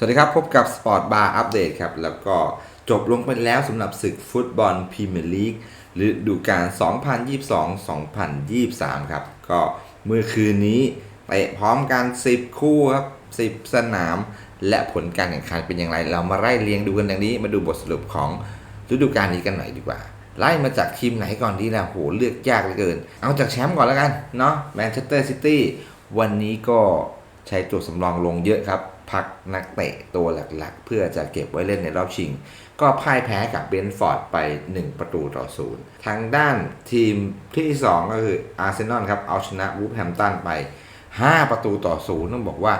สวัสดีครับพบกับ Sport Bar Update ครับ แล้วก็จบลงไปแล้วสำหรับศึกฟุตบอลพรีเมียร์ลีกฤดูกาล 2022-2023 ครับ ก็เมื่อคืนนี้เตะพร้อมกัน 10 คู่ครับ 10 สนาม และผลการแข่งขันเป็นอย่างไร เรามาไล่เรียงดูกันดังนี้ มาดูบทสรุปของฤดูกาลนี้กันหน่อยดีกว่า ไล่มาจากทีมไหนก่อนดีล่ะโหเลือกยากเหลือเกิน เอาจากแชมป์ก่อนแล้วกันเนาะแมนเชสเตอร์ซิตี้วันนี้ก็ใช้ตัวสำรองลงเยอะครับ พักนักเตะตัวหลักๆ เพื่อจะเก็บไว้เล่นในรอบชิง ก็พ่ายแพ้กับเบนฟอร์ดไป 1 ประตูต่อศูนย์ทางด้านทีมที่ 2 ก็คืออาร์เซนอลครับเอาชนะวูฟแฮมตันไป 5 ประตูต่อศูนย์ต้องบอกว่า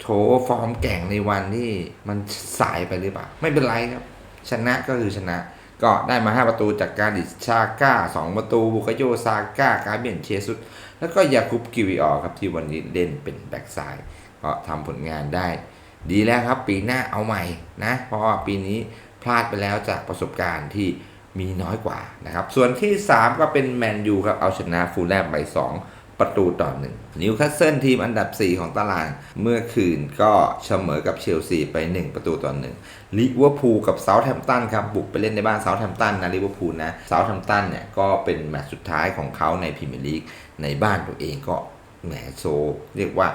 โถฟอร์มแก่งในวันที่มันสายไปหรือเปล่า ไม่เป็นไรครับ ชนะก็คือชนะ ก็ได้มา 5 ประตูจากการดิชาก้า 2 ประตูบุคโยซาก้า การเบียนเชซุสแล้วก็ยาคุปกิวิออครับที่วันนี้เล่นเป็นแบ็กซ้าย ก็ทำผลงานได้ ดีแล้วครับปีหน้าเอาใหม่นะ เพราะว่าปีนี้พลาดไปแล้วจากประสบการณ์ที่มีน้อยกว่านะครับ ส่วนที่ 3 ก็เป็นแมนยูครับ เอาชนะฟูลแลมไป 2 ประตูต่อหนึ่งนิวคาสเซิลทีมอันดับ 4 ของตาราง เมื่อคืนก็เสมอกับเชลซีไป 1 ประตูต่อหนึ่งลิเวอร์พูลกับเซาท์แฮมป์ตันครับ บุกไปเล่นในบ้านเซาท์แฮมป์ตันนะลิเวอร์พูลนะเซาท์แฮมป์ตันเนี่ยก็เป็นแมตช์สุดท้ายของเขาในพรีเมียร์ลีกในบ้านตัวเองก็ แหมโซ เรียกว่า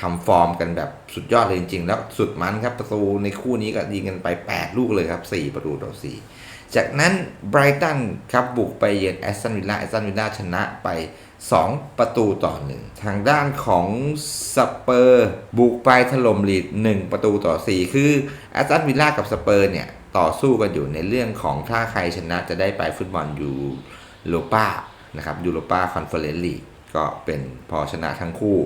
ทำฟอร์มกันแบบสุดยอดเลยจริงๆ แล้วสุดมันครับ ประตูในคู่นี้ก็ยิงกันไป 8 ลูกเลยครับ 4 ประตูต่อ 4 จากนั้นไบรตันครับบุกไปเยือนแอสตันวิลล่าแอสตันวิลล่าชนะไป 2 ประตูต่อ 1 ทางด้านของสเปอร์บุกไปถล่มลีด 1 ประตูต่อ 4 คือแอสตันวิลล่ากับสเปอร์เนี่ยต่อสู้กันอยู่ในเรื่องของถ้าใครชนะจะได้ไปฟุตบอลยูโรป้านะครับยูโรป้าคอนเฟอเรนซ์ลีก ก็เป็นพอชนะทั้งคู่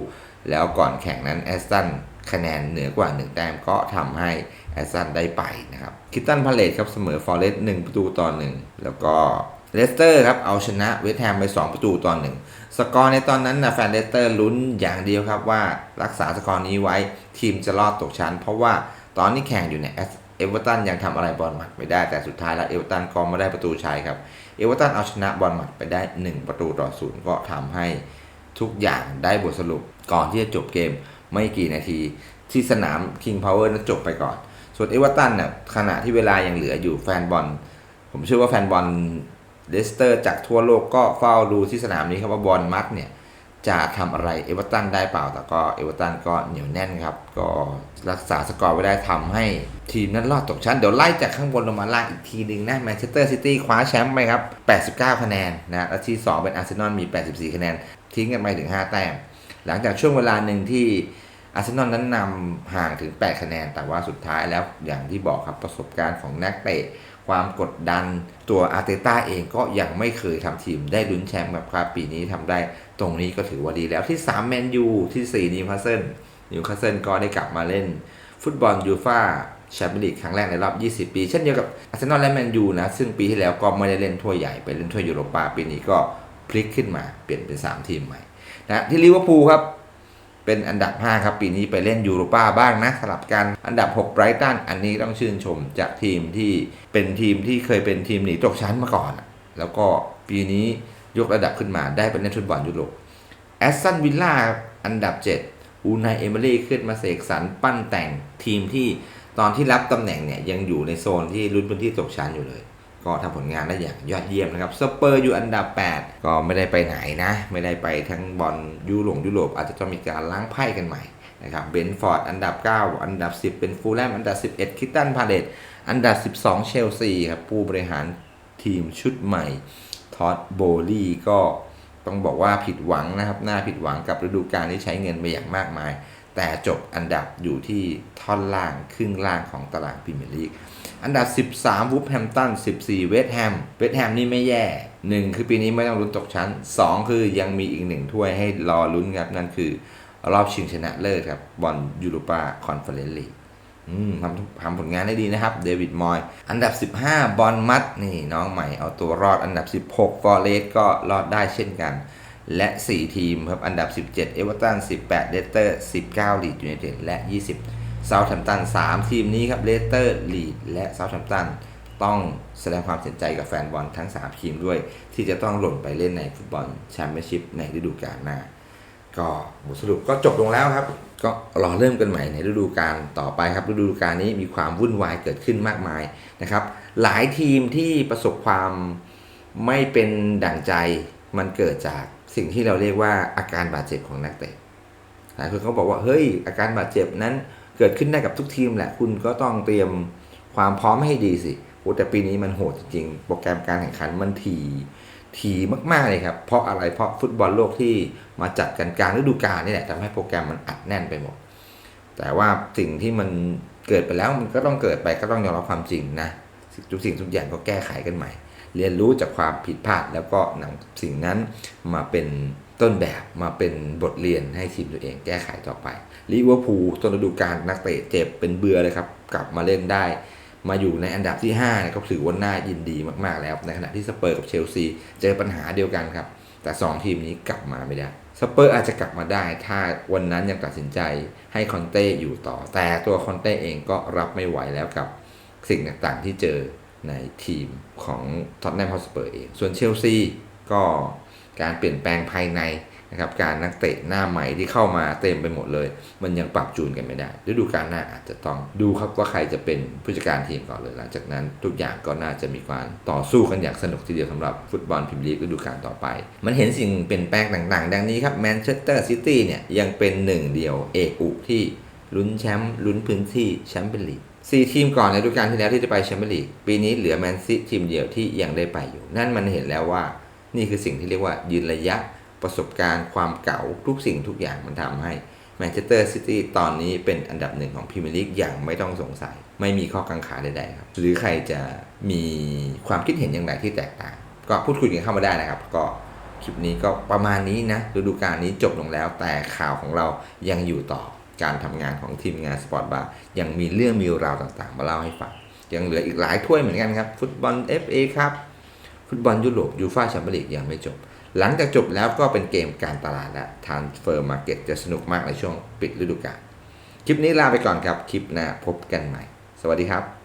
แล้วก่อนแข่งนั้นแอสตันคะแนนเหนือกว่า 1 แต้มก็ทำให้แอสตันได้ไปนะครับคิตตันพาเลตครับเสมอฟอร์เรสต์1ประตูต่อ 1 แล้วก็เลสเตอร์ครับเอาชนะเวสต์แฮมไป 2 ประตูต่อ 1 สกอร์ในตอนนั้นนะแฟนเลสเตอร์ลุ้นอย่างเดียวครับว่ารักษาสกอร์นี้ไว้ทีมจะรอดตกชั้น เพราะว่าตอนนี้แข่งอยู่เนี่ย เอเวอร์ตันยังทำอะไรบอลหมัดไม่ได้แต่สุดท้ายแล้วเอเวอร์ตันก็ไม่ได้ประตูชัยครับเอเวอร์ตันเอาชนะบอลหมัดไปได้ 1 ประตูต่อศูนย์ก็ทำให้ทุกอย่างได้บทสรุปก่อนที่จะจบเกมไม่กี่นาทีที่สนาม King Power นั้นจบไปก่อน ส่วนเอเวอร์ตันเนี่ยขณะที่เวลายังเหลืออยู่แฟนบอล ผมเชื่อว่าแฟนบอลเลสเตอร์จากทั่วโลกก็เฝ้าดูที่สนามนี้ครับว่าบอลมัดเนี่ย จะทำอะไรเอเวอร์ตันได้เปล่า แต่ก็เอเวอร์ตันก็เหนียวแน่นครับ ก็รักษาสกอร์ไว้ได้ทำให้ทีมนั้นรอดตกชั้น เดี๋ยวไล่จากข้างบนลงมาล่างอีกทีหนึ่งนะแมนเชสเตอร์ซิตี้คว้าแชมป์ไปครับ 89 คะแนนนะและที่ 2 เป็นอาร์เซนอลมี 84 คะแนน ทิ้งกันไปถึง 5 แต้ม หลังจากช่วงเวลาหนึ่งที่ อาร์เซนอลนั้นนำห่างถึง 8 คะแนน แต่ว่าสุดท้ายแล้วอย่างที่บอกครับประสบการณ์ของนักเตะ ความกดดันตัวอาร์เตต้าเองก็ยังไม่เคยทำทีมได้ลุ้นแชมป์แบบครับปีนี้ทำได้ ตรงนี้ก็ถือว่าดีแล้วที่3แมนยูที่4นิวคาสเซิลนิวคาสเซิลก็ได้กลับมาเล่น ฟุตบอลยูฟ่าแชมเปี้ยนลีกครั้งแรกในรอบ 20 ปี เช่นเดียวกับอาร์เซนอลและแมนยูนะ ซึ่งปีที่แล้วก็ไม่ได้เล่นถ้วยใหญ่ไปเล่นถ้วยยูโรปาปีนี้ก็พลิกขึ้นมาเปลี่ยนเป็น 3 ทีมใหม่นะที่ลิเวอร์พูลครับ เป็นอันดับ 5 ครับปีนี้ไปเล่นยูโรป้าบ้างนะสลับกันอันดับ6ไบรตันอันนี้ต้องชื่นชมจากทีมที่เป็นทีมที่เคยเป็นทีมหนีตกชั้นมาก่อน แล้วก็ปีนี้ยกระดับขึ้นมาได้เป็นเล่นฟุตบอลยุโรปแอสตันวิลล่าอันดับ 7 อูนายเอเมรี่ขึ้นมาเสกสรรปั้นแต่งทีมที่ตอนที่รับตำแหน่งเนี่ยยังอยู่ในโซนที่ลุ้นพื้นที่ตกชั้นอยู่เลย ก็ทำผลงานได้อย่างยอดเยี่ยมนะครับสเปอร์อยู่อันดับ 8 ก็ไม่ได้ไปไหนนะ ไม่ได้ไปทั้งบอลยุโรปยุโรปอาจจะต้องมีการล้างไพ่กันใหม่นะครับเบนฟอร์ดอันดับ 9 อันดับ 10 เป็นฟูลแลมอันดับ 11 คิตตันพาเลตอันดับ 12 เชลซีครับผู้บริหารทีมชุดใหม่ทอดโบลี่ก็ต้องบอกว่าผิดหวังนะครับ น่าผิดหวังกับฤดูกาลที่ใช้เงินไปอย่างมากมาย แต่จบอันดับอยู่ที่ท่อนล่างครึ่งล่างของตารางพรีเมียร์ลีก อันดับ 13วูฟแฮมตัน 14 เวสต์แฮม เวสต์แฮมนี่ไม่แย่ 1 คือปีนี้ไม่ต้องลุ้นตกชั้น 2 คือยังมีอีกหนึ่งถ้วยให้รอลุ้นครับ นั่นคือรอบชิงชนะเลิศครับ บอลยูโรปาคอนเฟอเรนซ์ลีกทำทำผลงานได้ดีนะครับ เดวิดมอย อันดับ 15 บอลมัดนี่น้องใหม่เอาตัวรอดอันดับ 16 ฟอร์เรสก็รอดได้เช่นกัน และ 4 ทีมครับ อันดับ 17 เอเวอร์ตัน 18 เลสเตอร์ 19 ลีดยูไนเต็ด และ 20 เซาท์แฮมป์ตัน 3 ทีมนี้ครับ เลสเตอร์ ลีด และเซาท์แฮมป์ตัน ต้องแสดงความเสียใจกับแฟนบอลทั้ง 3 ทีมด้วย ที่จะต้องหล่นไปเล่นในฟุตบอลแชมเปี้ยนชิพในฤดูกาลหน้า ก็บทสรุปก็จบลงแล้วครับ ก็รอเริ่มกันใหม่ในฤดูกาลต่อไปครับ ฤดูกาลนี้มีความวุ่นวายเกิดขึ้นมากมายนะครับ หลายทีมที่ประสบความไม่เป็นดั่งใจ มันเกิดจากสิ่งที่เราเรียกว่าอาการบาดเจ็บของนักเตะหลายคนเขาบอกว่าเฮ้ย อาการบาดเจ็บนั้นเกิดขึ้นได้กับทุกทีมแหละ คุณก็ต้องเตรียมความพร้อมให้ดีสิโอ้แต่ปีนี้มันโหดจริงโปรแกรมการแข่งขันมันถี่ถี่มากๆเลยครับ เพราะอะไรเพราะฟุตบอลโลกที่มาจัดกันกลางฤดูกาลนี่แหละทำให้โปรแกรมมันอัดแน่นไปหมด แต่ว่าสิ่งที่มันเกิดไปแล้วมันก็ต้องเกิดไปก็ต้องยอมรับความจริงนะทุกสิ่งทุกอย่างก็แก้ไขกันใหม่ เรียนรู้จากความผิดพลาด แล้วก็นำสิ่งนั้นมาเป็นต้นแบบมาเป็นบทเรียนให้ทีมตัวเองแก้ไขต่อไปลิเวอร์พูลต้นฤดูกาลนักเตะเจ็บเป็นเบื่อเลยครับ กลับมาเล่นได้ มาอยู่ในอันดับที่5เนี่ยก็ถือว่าน่ายินดีมากๆแล้ว ในขณะที่สเปอร์กับเชลซีเจอปัญหาเดียวกันครับ แต่ 2 ทีมนี้กลับมาไม่ได้สเปอร์อาจจะกลับมาได้ ถ้าวันนั้นยังตัดสินใจให้คอนเต้อยู่ต่อ แต่ตัวคอนเต้เองก็รับไม่ไหวแล้วกับสิ่งต่างๆที่เจอ ในทีมของท็อตแนมฮอสเปอร์เอง ส่วนเชลซีก็การเปลี่ยนแปลงภายในนะครับการนักเตะหน้าใหม่ที่เข้ามาเต็มไปหมดเลย มันยังปรับจูนกันไม่ได้ฤดูกาลหน้าอาจจะต้องดูครับว่าใครจะเป็นผู้จัดการทีมก่อนเลยหลังจากนั้นทุกอย่างก็น่าจะมีการต่อสู้กันอย่างสนุกทีเดียวสำหรับฟุตบอลพรีเมียร์ลีกฤดูกาลต่อไป มันเห็นสิ่งเปลี่ยนแปลงต่างๆ ดังนี้ครับแมนเชสเตอร์ซิตี้เนี่ยยังเป็นหนึ่งเดียวเอกอุที่ลุ้นแชมป์ลุ้นพื้นที่แชมเปี้ยนลีก สี่ทีมก่อนในฤดูกาลที่แล้วที่จะไปแชมเปี้ยนลีกปีนี้เหลือแมนซีทีมเดียวที่ยังได้ไปอยู่ นั่นมันเห็นแล้วว่านี่คือสิ่งที่เรียกว่ายืนระยะประสบการณ์ความเก่าทุกสิ่งทุกอย่างมันทำให้แมนเชสเตอร์ซิตี้ตอนนี้เป็นอันดับหนึ่งของพรีเมียร์ลีกอย่างไม่ต้องสงสัย ไม่มีข้อกังขาใดๆครับ หรือใครจะมีความคิดเห็นอย่างไรที่แตกต่าง ก็พูดคุยกันเข้ามาได้นะครับ ก็คลิปนี้ก็ประมาณนี้นะฤดูกาลนี้จบลงแล้วแต่ข่าวของเรายังอยู่ต่อ การทำงานของทีมงานสปอร์ตบาร์ยังมีเรื่องมีราวต่างๆ มาเล่าให้ฟัง ยังเหลืออีกหลายถ้วยเหมือนกันครับ ฟุตบอล FA ครับ ฟุตบอลยุโรปยูฟ่าแชมเปี้ยนลีกยังไม่จบ หลังจากจบแล้วก็เป็นเกมการตลาดและทานเฟอร์มาเก็ตจะสนุกมากในช่วงปิดฤดูกาลคลิปนี้ลาไปก่อนครับ คลิปหน้าพบกันใหม่ สวัสดีครับ